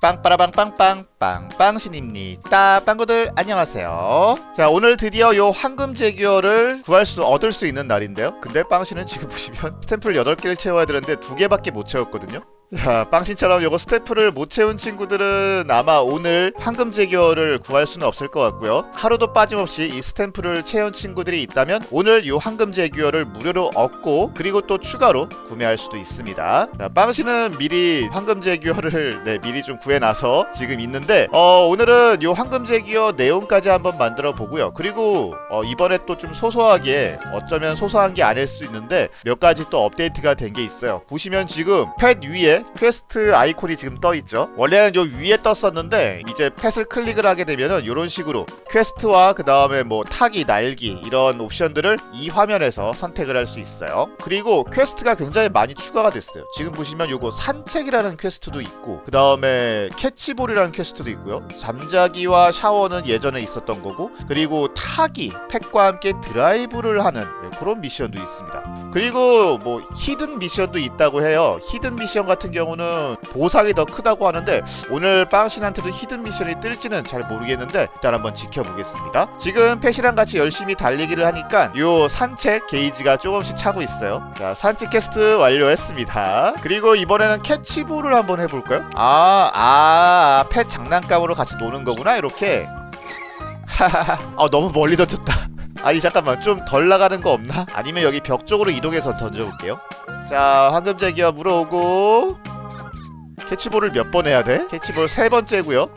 빵빠라빵 빵빵 빵빵신입니다. 빵구들 안녕하세요. 자 오늘 드디어 요 황금 제규어를 구할 수 얻을 수 있는 날인데요. 근데 빵신은 지금 보시면 스탬프를 8개를 채워야 되는데 2개밖에 못 채웠거든요 자, 빵신처럼 요거 스태프를 못 채운 친구들은 아마 오늘 황금 제규어를 구할 수는 없을 것 같고요. 하루도 빠짐없이 이 스탬프를 채운 친구들이 있다면 오늘 요 황금 제규어를 무료로 얻고 그리고 또 추가로 구매할 수도 있습니다. 자, 빵신은 미리 황금 제규어를 네, 미리 좀 구해놔서 지금 있는데 어, 오늘은 요 황금 제규어 내용까지 한번 만들어 보고요. 그리고 어, 이번에 또 좀 소소하게 어쩌면 소소한 게 아닐 수도 있는데 몇 가지 또 업데이트가 된 게 있어요. 보시면 지금 펫 위에 퀘스트 아이콘이 지금 떠 있죠. 원래는 요 위에 떴었는데 이제 펫을 클릭을 하게 되면은 이런 식으로 퀘스트와 그 다음에 뭐 타기, 날기 이런 옵션들을 이 화면에서 선택을 할 수 있어요. 그리고 퀘스트가 굉장히 많이 추가가 됐어요. 지금 보시면 요거 산책이라는 퀘스트도 있고 그 다음에 캐치볼이라는 퀘스트도 있고요. 잠자기와 샤워는 예전에 있었던 거고 그리고 타기, 펫과 함께 드라이브를 하는 네, 그런 미션도 있습니다. 그리고 뭐 히든 미션도 있다고 해요. 히든 미션 같은 경우는 보상이 더 크다고 하는데 오늘 빵신한테도 히든 미션이 뜰지는 잘 모르겠는데 일단 한번 지켜보겠습니다. 지금 펫이랑 같이 열심히 달리기를 하니까 요 산책 게이지가 조금씩 차고 있어요. 자 산책 퀘스트 완료했습니다. 그리고 이번에는 캐치볼을 한번 해볼까요? 아, 아, 펫 장난감으로 같이 노는 거구나 이렇게. 하하하. 아 너무 멀리 던졌다. 아니 잠깐만 좀 덜 나가는 거 없나? 아니면 여기 벽 쪽으로 이동해서 던져볼게요. 자 황금제기와 물어오고 캐치볼을 몇 번 해야 돼? 캐치볼 세 번째고요.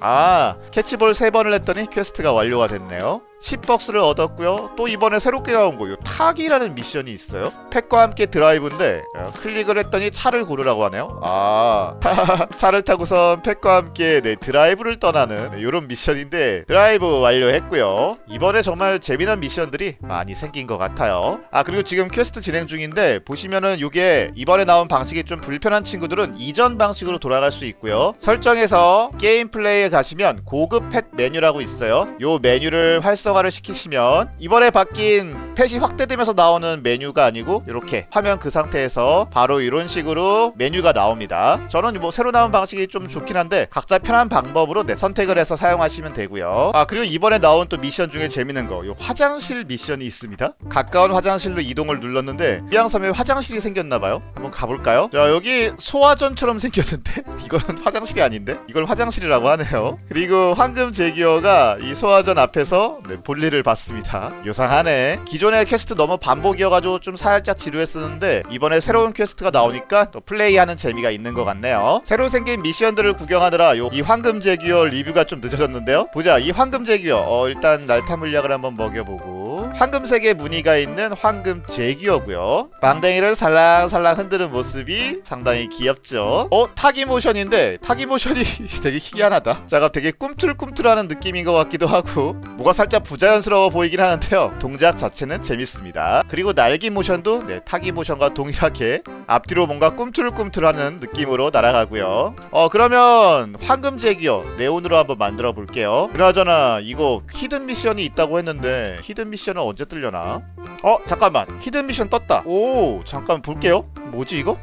아 캐치볼 세 번을 했더니 퀘스트가 완료가 됐네요. 10박스를 얻었고요. 또 이번에 새롭게 나온 거요. 타기라는 미션이 있어요. 펫과 함께 드라이브인데 어, 클릭을 했더니 차를 고르라고 하네요. 아 차를 타고선 펫과 함께 네, 드라이브를 떠나는 이런 미션인데 드라이브 완료했고요. 이번에 정말 재미난 미션들이 많이 생긴 것 같아요. 아 그리고 지금 퀘스트 진행 중인데 보시면은 이게 이번에 나온 방식이 좀 불편한 친구들은 이전 방식으로 돌아갈 수 있고요. 설정에서 게임 플레이에 가시면 고급 펫 메뉴라고 있어요. 요 메뉴를 활성 활성화를 시키시면 이번에 바뀐 펫이 확대되면서 나오는 메뉴가 아니고 이렇게 화면 그 상태에서 바로 이런 식으로 메뉴가 나옵니다. 저는 뭐 새로 나온 방식이 좀 좋긴 한데 각자 편한 방법으로 네, 선택을 해서 사용하시면 되고요. 아 그리고 이번에 나온 또 미션 중에 재밌는 거, 요 화장실 미션이 있습니다. 가까운 화장실로 이동을 눌렀는데 비양섬에 화장실이 생겼나 봐요. 한번 가볼까요? 자 여기 소화전처럼 생겼는데 이거는 화장실이 아닌데 이걸 화장실이라고 하네요. 그리고 황금 제기어가 이 소화전 앞에서 네, 볼일을 봤습니다. 요상하네. 기존 의 퀘스트 너무 반복이어가지고 좀 살짝 지루했었는데 이번에 새로운 퀘스트가 나오니까 또 플레이하는 재미가 있는 것 같네요. 새로 생긴 미션들을 구경하느라 요, 이 황금 제규어 리뷰가 좀 늦어졌는데요. 보자, 이 황금 제규어 어, 일단 날타 물약을 한번 먹여보고 황금색의 무늬가 있는 황금 제규어고요. 방댕이를 살랑살랑 흔드는 모습이 상당히 귀엽죠. 어 타기 모션인데 타기 모션이 되게 희한하다. 자가 되게 꿈틀꿈틀하는 느낌인 것 같기도 하고 뭐가 살짝 부자연스러워 보이긴 하는데요. 동작 자체는 재밌습니다. 그리고 날기 모션도 네, 타기 모션과 동일하게 앞뒤로 뭔가 꿈틀꿈틀하는 느낌으로 날아가고요. 어 그러면 황금 제기어 네온으로 한번 만들어 볼게요. 그나저나 이거 히든 미션이 있다고 했는데 히든 미션은 언제 뜰려나? 어 잠깐만 히든 미션 떴다. 오 잠깐 볼게요. 뭐지 이거?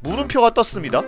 물음표가 떴습니다.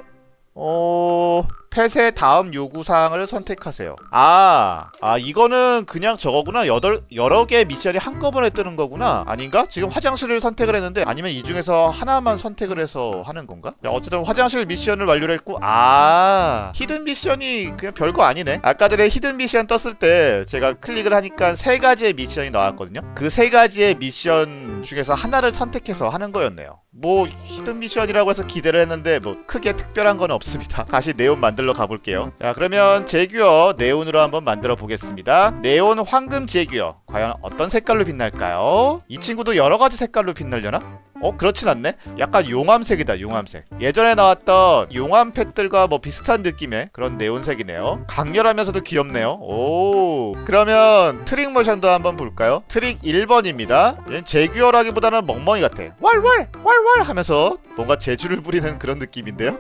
어... 펫의 다음 요구사항을 선택하세요. 아, 아 이거는 그냥 저거구나. 여덟 여러 개의 미션이 한꺼번에 뜨는 거구나. 아닌가? 지금 화장실을 선택을 했는데 아니면 이 중에서 하나만 선택을 해서 하는 건가? 야, 어쨌든 화장실 미션을 완료를 했고 아 히든 미션이 그냥 별거 아니네. 아까 전에 히든 미션 떴을 때 제가 클릭을 하니까 세 가지의 미션이 나왔거든요. 그 세 가지의 미션 중에서 하나를 선택해서 하는 거였네요. 뭐 히든 미션이라고 해서 기대를 했는데 뭐 크게 특별한 건 없습니다. 다시 네온 만들 러 가볼게요. 자 그러면 제규어 네온으로 한번 만들어 보겠습니다. 네온 황금 제규어. 과연 어떤 색깔로 빛날까요? 이 친구도 여러 가지 색깔로 빛날려나? 어 그렇진 않네? 약간 용암색이다 용암색. 예전에 나왔던 용암 펫들과 뭐 비슷한 느낌의 그런 네온색이네요. 강렬하면서도 귀엽네요. 오. 그러면 트릭 모션도 한번 볼까요? 트릭 1번입니다. 얘는 제규어라기보다는 멍멍이 같아. 왈왈 왈왈 하면서 뭔가 재주를 부리는 그런 느낌인데요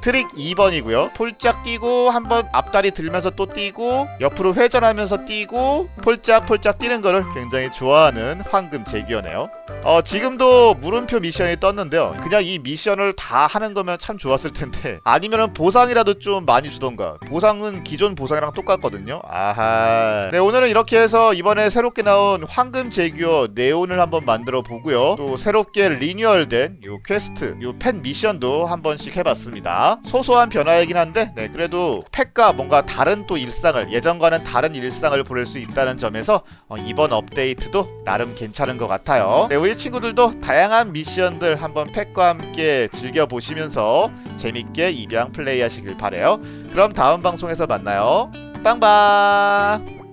트릭 2번이고요. 폴짝 뛰고 한번 앞다리 들면서 또 뛰고 옆으로 회전하면서 뛰고 폴짝 폴짝 뛰는 거를 굉장히 좋아하는 황금 제기어네요. 어 지금도 물음표 미션이 떴는데요. 그냥 이 미션을 다 하는 거면 참 좋았을 텐데 아니면은 보상이라도 좀 많이 주던가. 보상은 기존 보상이랑 똑같거든요. 아하. 네 오늘은 이렇게 해서 이번에 새롭게 나온 황금 제규어 네온을 한번 만들어 보고요. 또 새롭게 리뉴얼된 요 퀘스트, 요펫 미션도 한 번씩 해봤습니다. 소소한 변화이긴 한데, 네 그래도 펫과 뭔가 다른 또 일상을 예전과는 다른 일상을 보낼 수 있다는 점에서 어, 이번 업데이트도 나름 괜찮은 것 같아요. 네 우리 친구들도 다양한 미션들 한번 펫과 함께 즐겨 보시면서 재밌게 입양 플레이하시길 바래요. 그럼 다음 방송에서 만나요. 빵빵.